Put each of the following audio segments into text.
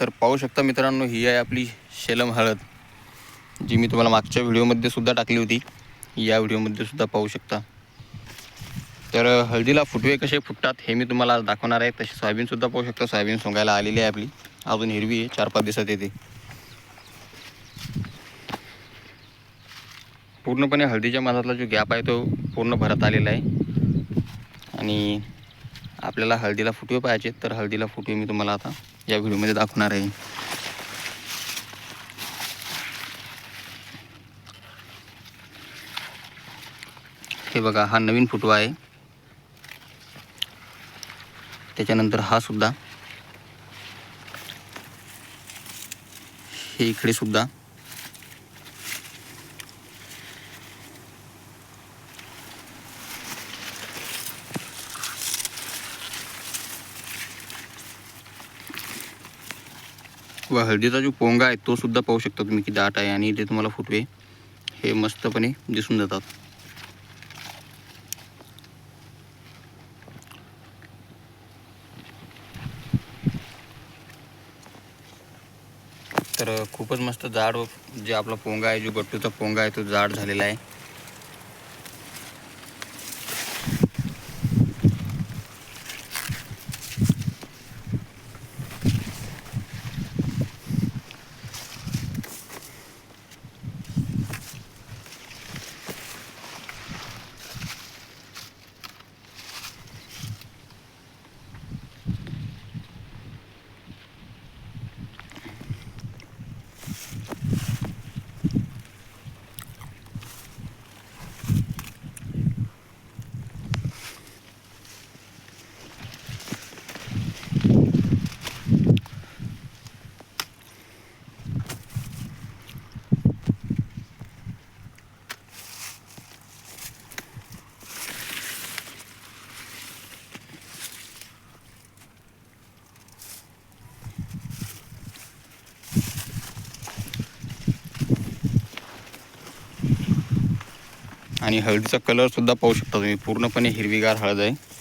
तर पाहू शकता मित्रांनो ही आहे आपली शेलम हळद जी मी तुम्हाला मागच्या व्हिडिओमध्ये सुद्धा टाकली होती. या व्हिडिओमध्ये सुद्धा पाहू शकता. तर हळदीला फुटवे कसे फुटतात हे मी तुम्हाला आज दाखवणार आहे. तशी सोयाबीनसुद्धा पाहू शकता. सोयाबीन सोंगायला आलेली आहे आपली. अजून हिरवी आहे चार पाच दिवसात येते. पूर्णपणे हळदीच्या मधातला जो गॅप आहे तो पूर्ण भरत आलेला आहे. आणि आपल्याला हळदीला फुटवे पाहिजे तर हळदीला फुटवे मी तुम्हाला आता या व्हिडिओमध्ये दाखवणार आहे. हे बघा हा नवीन फुटवा आहे. त्याच्यानंतर हा सुद्धा. हे इकडे सुद्धा. व हळदीचा जो पोंगा आहे तो सुद्धा पाहू शकता तुम्ही की दाट आहे आणि इथे तुम्हाला फुटवे हे मस्तपणे दिसून जातात. तर खूपच मस्त जाड जे आपला पोंगा आहे जो गट्टूचा पोंगा आहे तो जाड झालेला आहे. आणि हळदीचा कलर सुद्धा पाहू शकता तुम्ही. पूर्णपणे हिरवीगार हळद आहे.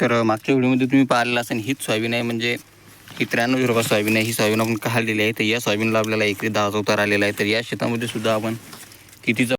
तर मागच्या व्हिडिओमध्ये तुम्ही पाहिलेलं असेल हीच सोयाबीन आहे. म्हणजे ही त्र्याण्णव रुपये सोयाबीन आहे. ही सोयाबीन आपण काढलेली आहे. तर या सोयाबीनला आपल्याला एकरी दहा उतार आलेला आहे. तर या शेतामध्ये सुद्धा आपण कितीचा